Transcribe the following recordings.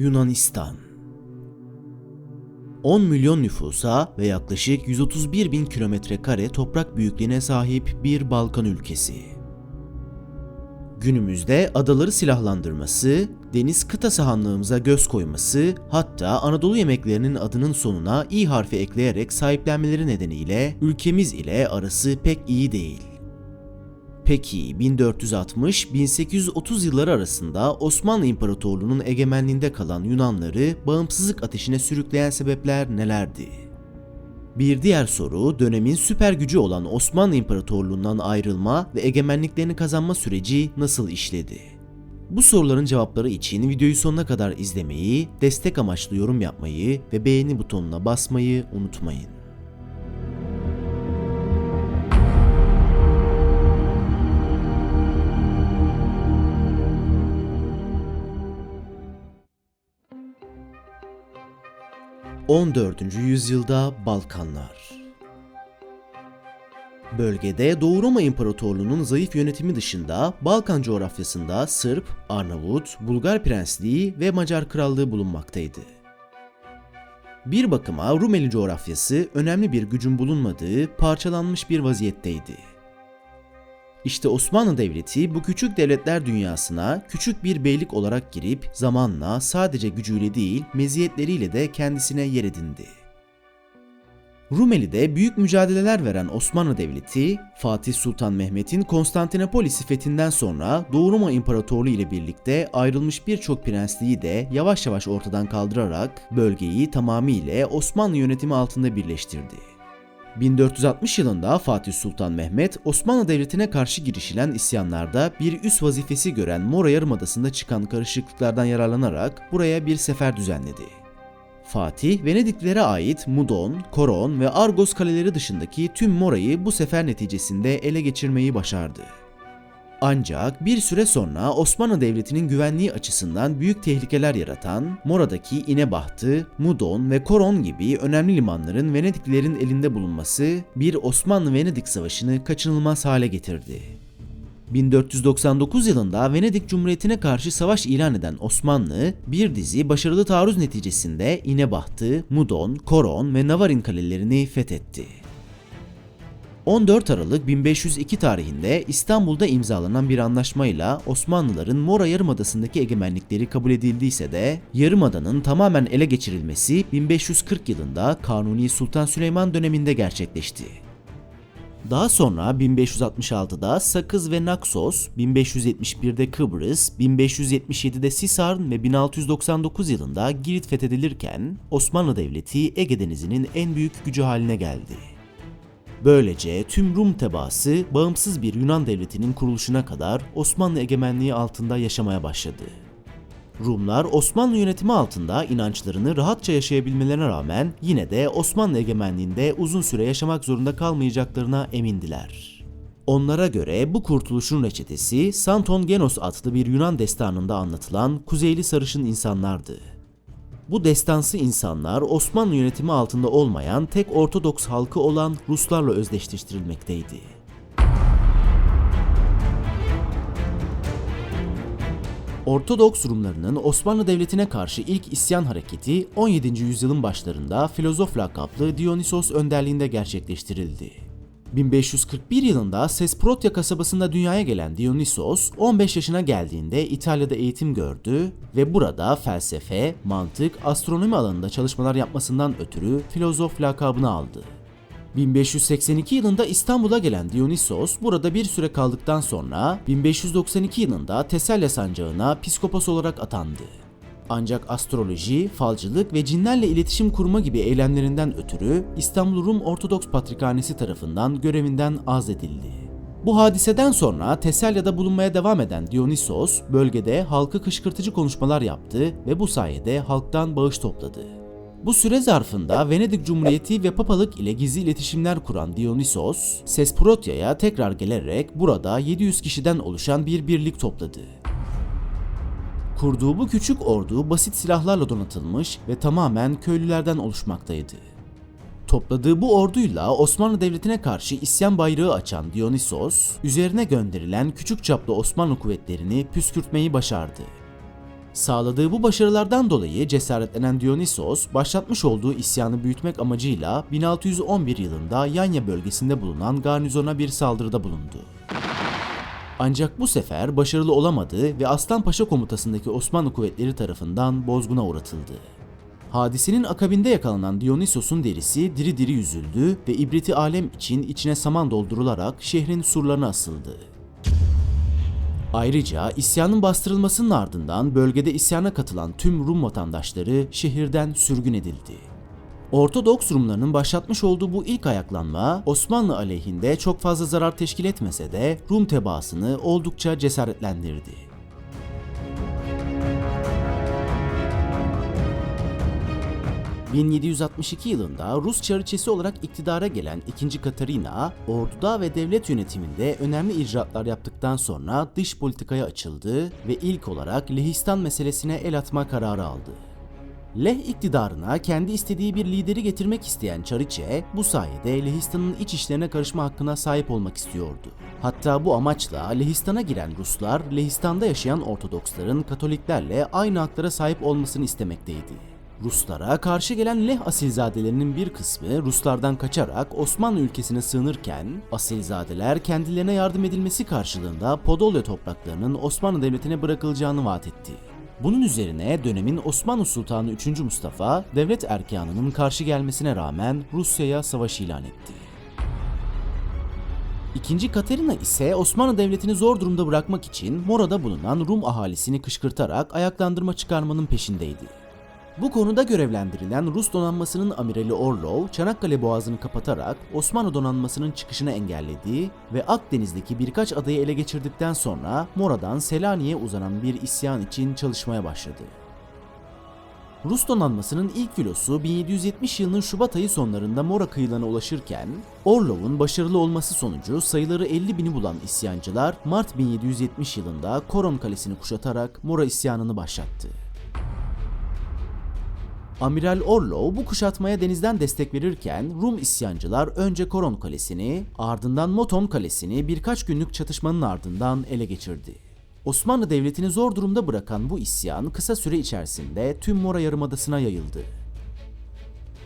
Yunanistan 10 milyon nüfusa ve yaklaşık 131 bin kilometre kare toprak büyüklüğüne sahip bir Balkan ülkesi. Günümüzde adaları silahlandırması, deniz kıta sahanlığımıza göz koyması, hatta Anadolu yemeklerinin adının sonuna i harfi ekleyerek sahiplenmeleri nedeniyle ülkemiz ile arası pek iyi değil. Peki 1460-1830 yılları arasında Osmanlı İmparatorluğu'nun egemenliğinde kalan Yunanları bağımsızlık ateşine sürükleyen sebepler nelerdi? Bir diğer soru dönemin süper gücü olan Osmanlı İmparatorluğu'ndan ayrılma ve egemenliklerini kazanma süreci nasıl işledi? Bu soruların cevapları için videoyu sonuna kadar izlemeyi, destek amaçlı yorum yapmayı ve beğeni butonuna basmayı unutmayın. ...14. yüzyılda Balkanlar. Bölgede Doğu Roma İmparatorluğu'nun zayıf yönetimi dışında Balkan coğrafyasında Sırp, Arnavut, Bulgar Prensliği ve Macar Krallığı bulunmaktaydı. Bir bakıma Rumeli coğrafyası önemli bir gücün bulunmadığı parçalanmış bir vaziyetteydi. İşte Osmanlı Devleti bu küçük devletler dünyasına küçük bir beylik olarak girip zamanla sadece gücüyle değil meziyetleriyle de kendisine yer edindi. Rumeli'de büyük mücadeleler veren Osmanlı Devleti, Fatih Sultan Mehmet'in Konstantinopolis fethinden sonra Doğu Roma İmparatorluğu ile birlikte ayrılmış birçok prensliği de yavaş yavaş ortadan kaldırarak bölgeyi tamamıyla Osmanlı yönetimi altında birleştirdi. 1460 yılında Fatih Sultan Mehmet, Osmanlı Devleti'ne karşı girişilen isyanlarda bir üst vazifesi gören Mora Yarımadası'nda çıkan karışıklıklardan yararlanarak buraya bir sefer düzenledi. Fatih, Venediklilere ait Mudon, Koron ve Argos kaleleri dışındaki tüm Mora'yı bu sefer neticesinde ele geçirmeyi başardı. Ancak bir süre sonra Osmanlı Devleti'nin güvenliği açısından büyük tehlikeler yaratan Mora'daki İnebahtı, Mudon ve Koron gibi önemli limanların Venediklilerin elinde bulunması bir Osmanlı-Venedik Savaşı'nı kaçınılmaz hale getirdi. 1499 yılında Venedik Cumhuriyeti'ne karşı savaş ilan eden Osmanlı, bir dizi başarılı taarruz neticesinde İnebahtı, Mudon, Koron ve Navarin kalelerini fethetti. 14 Aralık 1502 tarihinde İstanbul'da imzalanan bir anlaşmayla Osmanlıların Mora Yarımadası'ndaki egemenlikleri kabul edildiyse de Yarımada'nın tamamen ele geçirilmesi 1540 yılında Kanuni Sultan Süleyman döneminde gerçekleşti. Daha sonra 1566'da Sakız ve Naxos, 1571'de Kıbrıs, 1577'de Sisarn ve 1699 yılında Girit fethedilirken Osmanlı Devleti Ege Denizi'nin en büyük gücü haline geldi. Böylece tüm Rum tebaası bağımsız bir Yunan devletinin kuruluşuna kadar Osmanlı egemenliği altında yaşamaya başladı. Rumlar Osmanlı yönetimi altında inançlarını rahatça yaşayabilmelerine rağmen yine de Osmanlı egemenliğinde uzun süre yaşamak zorunda kalmayacaklarına emindiler. Onlara göre bu kurtuluşun reçetesi Santon Genos adlı bir Yunan destanında anlatılan Kuzeyli sarışın insanlardı. Bu destansı insanlar Osmanlı yönetimi altında olmayan tek Ortodoks halkı olan Ruslarla özdeşleştirilmekteydi. Ortodoks Rumlarının Osmanlı Devleti'ne karşı ilk isyan hareketi 17. yüzyılın başlarında filozof lakaplı Dionysos önderliğinde gerçekleştirildi. 1541 yılında Sesprotya kasabasında dünyaya gelen Dionysos 15 yaşına geldiğinde İtalya'da eğitim gördü ve burada felsefe, mantık, astronomi alanında çalışmalar yapmasından ötürü filozof lakabını aldı. 1582 yılında İstanbul'a gelen Dionysos burada bir süre kaldıktan sonra 1592 yılında Teselya sancağına piskopos olarak atandı. Ancak astroloji, falcılık ve cinlerle iletişim kurma gibi eylemlerinden ötürü İstanbul Rum Ortodoks Patrikhanesi tarafından görevinden azledildi. Bu hadiseden sonra Teselya'da bulunmaya devam eden Dionysos bölgede halkı kışkırtıcı konuşmalar yaptı ve bu sayede halktan bağış topladı. Bu süre zarfında Venedik Cumhuriyeti ve Papalık ile gizli iletişimler kuran Dionysos, Sesprotya'ya tekrar gelerek burada 700 kişiden oluşan bir birlik topladı. Kurduğu bu küçük ordu basit silahlarla donatılmış ve tamamen köylülerden oluşmaktaydı. Topladığı bu orduyla Osmanlı Devleti'ne karşı isyan bayrağı açan Dionysos, üzerine gönderilen küçük çaplı Osmanlı kuvvetlerini püskürtmeyi başardı. Sağladığı bu başarılardan dolayı cesaretlenen Dionysos, başlatmış olduğu isyanı büyütmek amacıyla 1611 yılında Yanya bölgesinde bulunan garnizona bir saldırıda bulundu. Ancak bu sefer başarılı olamadı ve Aslanpaşa komutasındaki Osmanlı kuvvetleri tarafından bozguna uğratıldı. Hadisenin akabinde yakalanan Dionysos'un derisi diri diri yüzüldü ve ibreti alem için içine saman doldurularak şehrin surlarına asıldı. Ayrıca isyanın bastırılmasının ardından bölgede isyana katılan tüm Rum vatandaşları şehirden sürgün edildi. Ortodoks Rumlarının başlatmış olduğu bu ilk ayaklanma Osmanlı aleyhinde çok fazla zarar teşkil etmese de Rum tebaasını oldukça cesaretlendirdi. 1762 yılında Rus çariçesi olarak iktidara gelen 2. Katarina, orduda ve devlet yönetiminde önemli icraatlar yaptıktan sonra dış politikaya açıldı ve ilk olarak Lehistan meselesine el atma kararı aldı. Leh iktidarına kendi istediği bir lideri getirmek isteyen Çariçe, bu sayede Lehistan'ın iç işlerine karışma hakkına sahip olmak istiyordu. Hatta bu amaçla Lehistan'a giren Ruslar, Lehistan'da yaşayan Ortodoksların Katoliklerle aynı haklara sahip olmasını istemekteydi. Ruslara karşı gelen Leh asilzadelerinin bir kısmı Ruslardan kaçarak Osmanlı ülkesine sığınırken asilzadeler kendilerine yardım edilmesi karşılığında Podolya topraklarının Osmanlı Devleti'ne bırakılacağını vaat etti. Bunun üzerine dönemin Osmanlı Sultanı 3. Mustafa devlet erkanının karşı gelmesine rağmen Rusya'ya savaş ilan etti. İkinci Katerina ise Osmanlı Devleti'ni zor durumda bırakmak için Mora'da bulunan Rum ahalisini kışkırtarak ayaklandırma çıkarmanın peşindeydi. Bu konuda görevlendirilen Rus donanmasının amirali Orlov, Çanakkale Boğazı'nı kapatarak Osmanlı donanmasının çıkışını engelledi ve Akdeniz'deki birkaç adayı ele geçirdikten sonra Mora'dan Selanik'e uzanan bir isyan için çalışmaya başladı. Rus donanmasının ilk filosu 1770 yılının Şubat ayı sonlarında Mora kıyılarına ulaşırken, Orlov'un başarılı olması sonucu sayıları 50 bini bulan isyancılar Mart 1770 yılında Koron Kalesi'ni kuşatarak Mora isyanını başlattı. Amiral Orlov bu kuşatmaya denizden destek verirken Rum isyancılar önce Koron Kalesi'ni ardından Moton Kalesi'ni birkaç günlük çatışmanın ardından ele geçirdi. Osmanlı Devleti'ni zor durumda bırakan bu isyan kısa süre içerisinde tüm Mora Yarımadası'na yayıldı.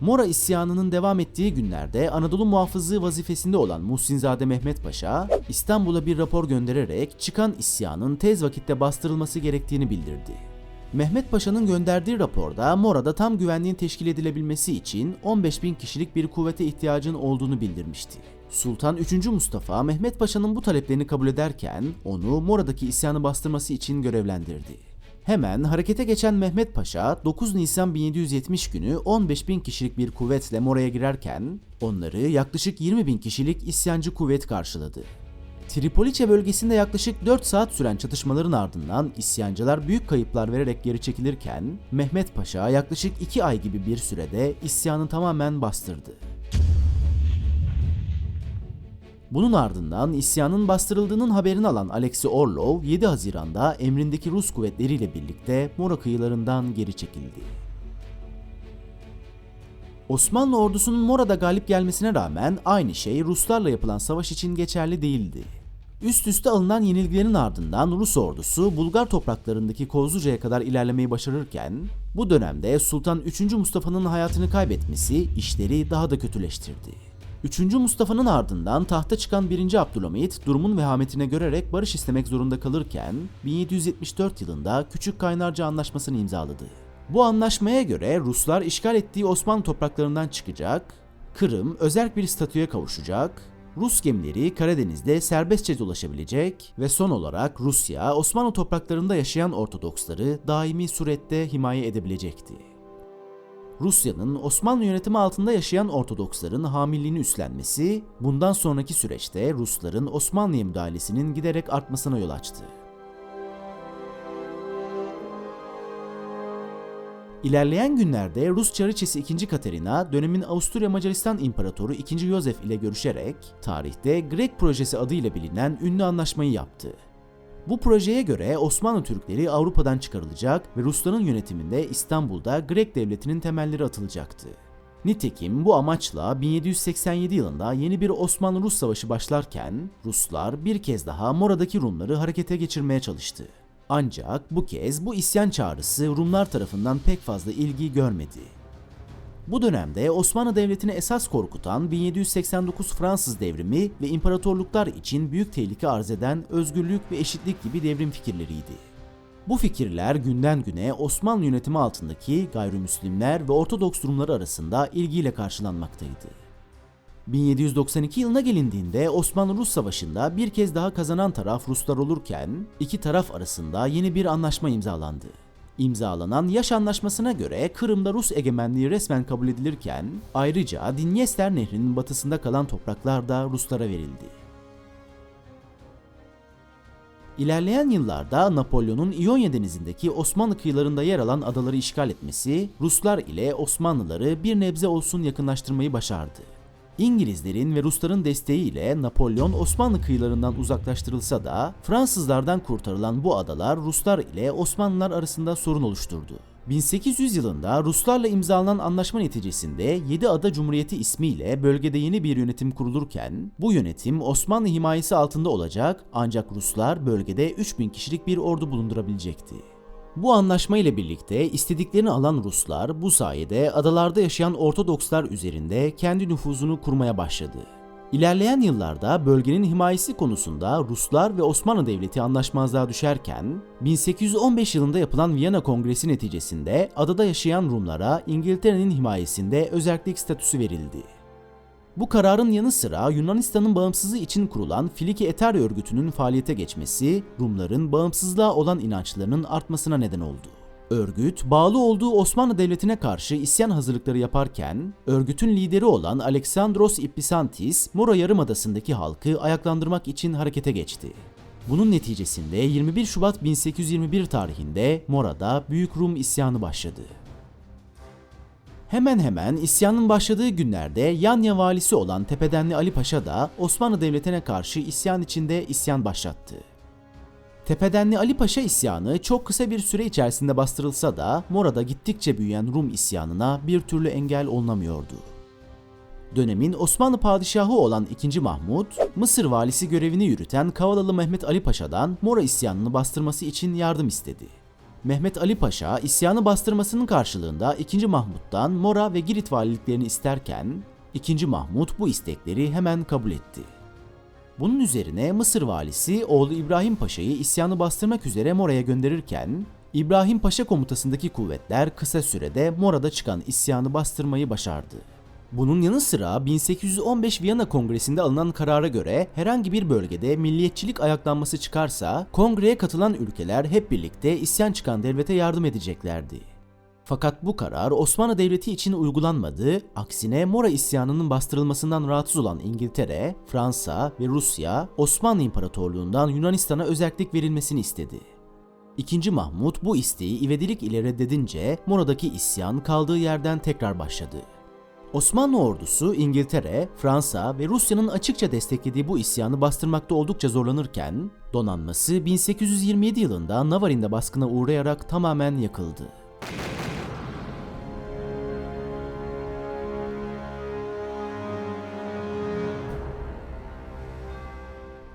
Mora isyanının devam ettiği günlerde Anadolu muhafızlığı vazifesinde olan Muhsinzade Mehmet Paşa, İstanbul'a bir rapor göndererek çıkan isyanın tez vakitte bastırılması gerektiğini bildirdi. Mehmet Paşa'nın gönderdiği raporda Mora'da tam güvenliğin teşkil edilebilmesi için 15 bin kişilik bir kuvvete ihtiyacın olduğunu bildirmişti. Sultan 3. Mustafa Mehmet Paşa'nın bu taleplerini kabul ederken onu Mora'daki isyanı bastırması için görevlendirdi. Hemen harekete geçen Mehmet Paşa 9 Nisan 1770 günü 15 bin kişilik bir kuvvetle Mora'ya girerken onları yaklaşık 20 bin kişilik isyancı kuvvet karşıladı. Tripolice bölgesinde yaklaşık 4 saat süren çatışmaların ardından isyancılar büyük kayıplar vererek geri çekilirken Mehmet Paşa yaklaşık 2 ay gibi bir sürede isyanı tamamen bastırdı. Bunun ardından isyanın bastırıldığının haberini alan Alexey Orlov 7 Haziran'da emrindeki Rus kuvvetleriyle birlikte Mora kıyılarından geri çekildi. Osmanlı ordusunun Mora'da galip gelmesine rağmen aynı şey Ruslarla yapılan savaş için geçerli değildi. Üst üste alınan yenilgilerin ardından Rus ordusu Bulgar topraklarındaki Kozluca'ya kadar ilerlemeyi başarırken bu dönemde Sultan 3. Mustafa'nın hayatını kaybetmesi işleri daha da kötüleştirdi. 3. Mustafa'nın ardından tahta çıkan 1. Abdülhamit durumun vehametine görerek barış istemek zorunda kalırken 1774 yılında Küçük Kaynarca Anlaşması'nı imzaladı. Bu anlaşmaya göre Ruslar işgal ettiği Osmanlı topraklarından çıkacak, Kırım özel bir statüye kavuşacak, Rus gemileri Karadeniz'de serbestçe dolaşabilecek ve son olarak Rusya Osmanlı topraklarında yaşayan Ortodoksları daimi surette himaye edebilecekti. Rusya'nın Osmanlı yönetimi altında yaşayan Ortodoksların hamilliğini üstlenmesi, bundan sonraki süreçte Rusların Osmanlı'ya müdahalesinin giderek artmasına yol açtı. İlerleyen günlerde Rus Çariçesi 2. Katerina dönemin Avusturya Macaristan İmparatoru 2. Yosef ile görüşerek tarihte Grek Projesi adıyla bilinen ünlü anlaşmayı yaptı. Bu projeye göre Osmanlı Türkleri Avrupa'dan çıkarılacak ve Rusların yönetiminde İstanbul'da Grek devletinin temelleri atılacaktı. Nitekim bu amaçla 1787 yılında yeni bir Osmanlı-Rus savaşı başlarken Ruslar bir kez daha Mora'daki Rumları harekete geçirmeye çalıştı. Ancak bu kez bu isyan çağrısı Rumlar tarafından pek fazla ilgi görmedi. Bu dönemde Osmanlı Devleti'ni esas korkutan 1789 Fransız devrimi ve imparatorluklar için büyük tehlike arz eden özgürlük ve eşitlik gibi devrim fikirleriydi. Bu fikirler günden güne Osmanlı yönetimi altındaki gayrimüslimler ve Ortodoks Rumları arasında ilgiyle karşılanmaktaydı. 1792 yılına gelindiğinde Osmanlı-Rus Savaşı'nda bir kez daha kazanan taraf Ruslar olurken iki taraf arasında yeni bir anlaşma imzalandı. İmzalanan Yaş Anlaşması'na göre Kırım'da Rus egemenliği resmen kabul edilirken ayrıca Dinyester Nehri'nin batısında kalan topraklar da Ruslara verildi. İlerleyen yıllarda Napolyon'un İonya denizindeki Osmanlı kıyılarında yer alan adaları işgal etmesi, Ruslar ile Osmanlıları bir nebze olsun yakınlaştırmayı başardı. İngilizlerin ve Rusların desteğiyle Napolyon Osmanlı kıyılarından uzaklaştırılsa da Fransızlardan kurtarılan bu adalar Ruslar ile Osmanlılar arasında sorun oluşturdu. 1800 yılında Ruslarla imzalanan anlaşma neticesinde 7 Ada Cumhuriyeti ismiyle bölgede yeni bir yönetim kurulurken bu yönetim Osmanlı himayesi altında olacak ancak Ruslar bölgede 3000 kişilik bir ordu bulundurabilecekti. Bu anlaşma ile birlikte istediklerini alan Ruslar bu sayede adalarda yaşayan Ortodokslar üzerinde kendi nüfuzunu kurmaya başladı. İlerleyen yıllarda bölgenin himayesi konusunda Ruslar ve Osmanlı Devleti anlaşmazlığa düşerken 1815 yılında yapılan Viyana Kongresi neticesinde adada yaşayan Rumlara İngiltere'nin himayesinde özellik statüsü verildi. Bu kararın yanı sıra Yunanistan'ın bağımsızlığı için kurulan Filiki Eter örgütünün faaliyete geçmesi, Rumların bağımsızlığa olan inançlarının artmasına neden oldu. Örgüt, bağlı olduğu Osmanlı Devleti'ne karşı isyan hazırlıkları yaparken, örgütün lideri olan Alexandros Ippisantis, Mora Yarımadası'ndaki halkı ayaklandırmak için harekete geçti. Bunun neticesinde 21 Şubat 1821 tarihinde Mora'da Büyük Rum isyanı başladı. Hemen hemen isyanın başladığı günlerde Yanya valisi olan Tepedenli Ali Paşa da Osmanlı Devleti'ne karşı isyan içinde isyan başlattı. Tepedenli Ali Paşa isyanı çok kısa bir süre içerisinde bastırılsa da Mora'da gittikçe büyüyen Rum isyanına bir türlü engel olunamıyordu. Dönemin Osmanlı padişahı olan 2. Mahmut, Mısır valisi görevini yürüten Kavalalı Mehmet Ali Paşa'dan Mora isyanını bastırması için yardım istedi. Mehmet Ali Paşa isyanı bastırmasının karşılığında 2. Mahmut'tan Mora ve Girit valiliklerini isterken 2. Mahmut bu istekleri hemen kabul etti. Bunun üzerine Mısır valisi oğlu İbrahim Paşa'yı isyanı bastırmak üzere Mora'ya gönderirken İbrahim Paşa komutasındaki kuvvetler kısa sürede Mora'da çıkan isyanı bastırmayı başardı. Bunun yanı sıra 1815 Viyana Kongresi'nde alınan karara göre herhangi bir bölgede milliyetçilik ayaklanması çıkarsa kongreye katılan ülkeler hep birlikte isyan çıkan devlete yardım edeceklerdi. Fakat bu karar Osmanlı Devleti için uygulanmadı, aksine Mora isyanının bastırılmasından rahatsız olan İngiltere, Fransa ve Rusya Osmanlı İmparatorluğundan Yunanistan'a özellik verilmesini istedi. İkinci Mahmut bu isteği ivedilik ile reddedince Mora'daki isyan kaldığı yerden tekrar başladı. Osmanlı ordusu İngiltere, Fransa ve Rusya'nın açıkça desteklediği bu isyanı bastırmakta oldukça zorlanırken, donanması 1827 yılında Navarin'de baskına uğrayarak tamamen yakıldı.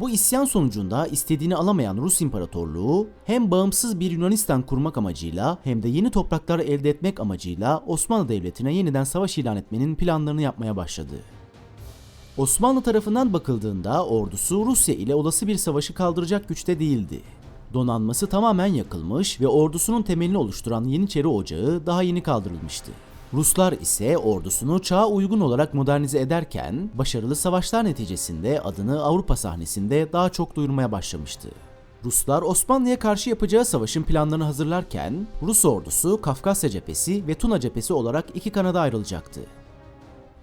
Bu isyan sonucunda istediğini alamayan Rus İmparatorluğu hem bağımsız bir Yunanistan kurmak amacıyla hem de yeni topraklar elde etmek amacıyla Osmanlı Devleti'ne yeniden savaş ilan etmenin planlarını yapmaya başladı. Osmanlı tarafından bakıldığında ordusu Rusya ile olası bir savaşı kaldıracak güçte değildi. Donanması tamamen yakılmış ve ordusunun temelini oluşturan Yeniçeri Ocağı daha yeni kaldırılmıştı. Ruslar ise ordusunu çağa uygun olarak modernize ederken başarılı savaşlar neticesinde adını Avrupa sahnesinde daha çok duyurmaya başlamıştı. Ruslar Osmanlı'ya karşı yapacağı savaşın planlarını hazırlarken Rus ordusu Kafkasya cephesi ve Tuna cephesi olarak iki kanada ayrılacaktı.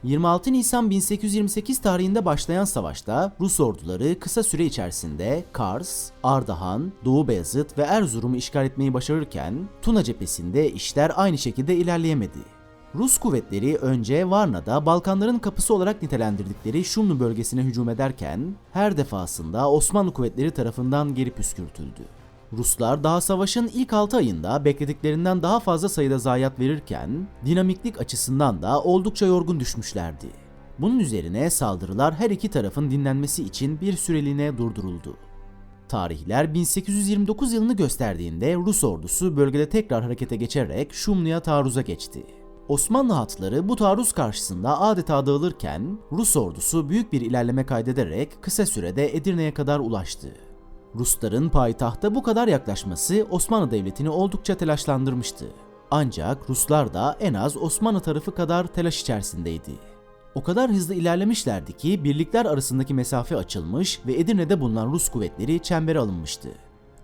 26 Nisan 1828 tarihinde başlayan savaşta Rus orduları kısa süre içerisinde Kars, Ardahan, Doğu Beyazıt ve Erzurum'u işgal etmeyi başarırken Tuna cephesinde işler aynı şekilde ilerleyemedi. Rus kuvvetleri önce Varna'da Balkanların kapısı olarak nitelendirdikleri Şumlu bölgesine hücum ederken her defasında Osmanlı kuvvetleri tarafından geri püskürtüldü. Ruslar daha savaşın ilk 6 ayında beklediklerinden daha fazla sayıda zayiat verirken dinamiklik açısından da oldukça yorgun düşmüşlerdi. Bunun üzerine saldırılar her iki tarafın dinlenmesi için bir süreliğine durduruldu. Tarihler 1829 yılını gösterdiğinde Rus ordusu bölgede tekrar harekete geçerek Şumlu'ya taarruza geçti. Osmanlı hatları bu taarruz karşısında adeta dağılırken Rus ordusu büyük bir ilerleme kaydederek kısa sürede Edirne'ye kadar ulaştı. Rusların payitahta bu kadar yaklaşması Osmanlı Devleti'ni oldukça telaşlandırmıştı. Ancak Ruslar da en az Osmanlı tarafı kadar telaş içerisindeydi. O kadar hızlı ilerlemişlerdi ki birlikler arasındaki mesafe açılmış ve Edirne'de bulunan Rus kuvvetleri çembere alınmıştı.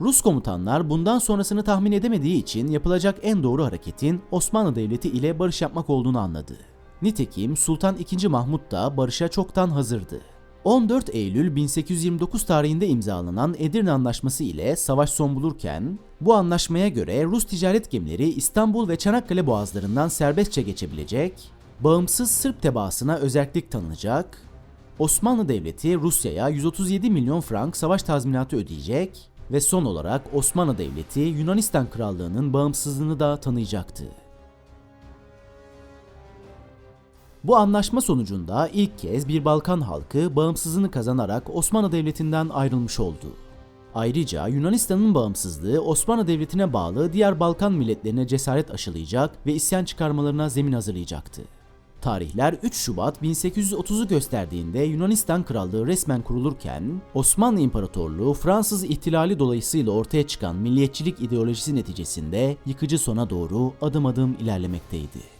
Rus komutanlar bundan sonrasını tahmin edemediği için yapılacak en doğru hareketin Osmanlı Devleti ile barış yapmak olduğunu anladı. Nitekim Sultan II. Mahmut da barışa çoktan hazırdı. 14 Eylül 1829 tarihinde imzalanan Edirne Anlaşması ile savaş son bulurken, bu anlaşmaya göre Rus ticaret gemileri İstanbul ve Çanakkale boğazlarından serbestçe geçebilecek, bağımsız Sırp tebaasına özellik tanınacak, Osmanlı Devleti Rusya'ya 137 milyon frank savaş tazminatı ödeyecek ve son olarak Osmanlı Devleti Yunanistan Krallığı'nın bağımsızlığını da tanıyacaktı. Bu anlaşma sonucunda ilk kez bir Balkan halkı bağımsızlığını kazanarak Osmanlı Devleti'nden ayrılmış oldu. Ayrıca Yunanistan'ın bağımsızlığı Osmanlı Devleti'ne bağlı diğer Balkan milletlerine cesaret aşılayacak ve isyan çıkarmalarına zemin hazırlayacaktı. Tarihler 3 Şubat 1830'u gösterdiğinde Yunanistan Krallığı resmen kurulurken Osmanlı İmparatorluğu Fransız ihtilali dolayısıyla ortaya çıkan milliyetçilik ideolojisi neticesinde yıkıcı sona doğru adım adım ilerlemekteydi.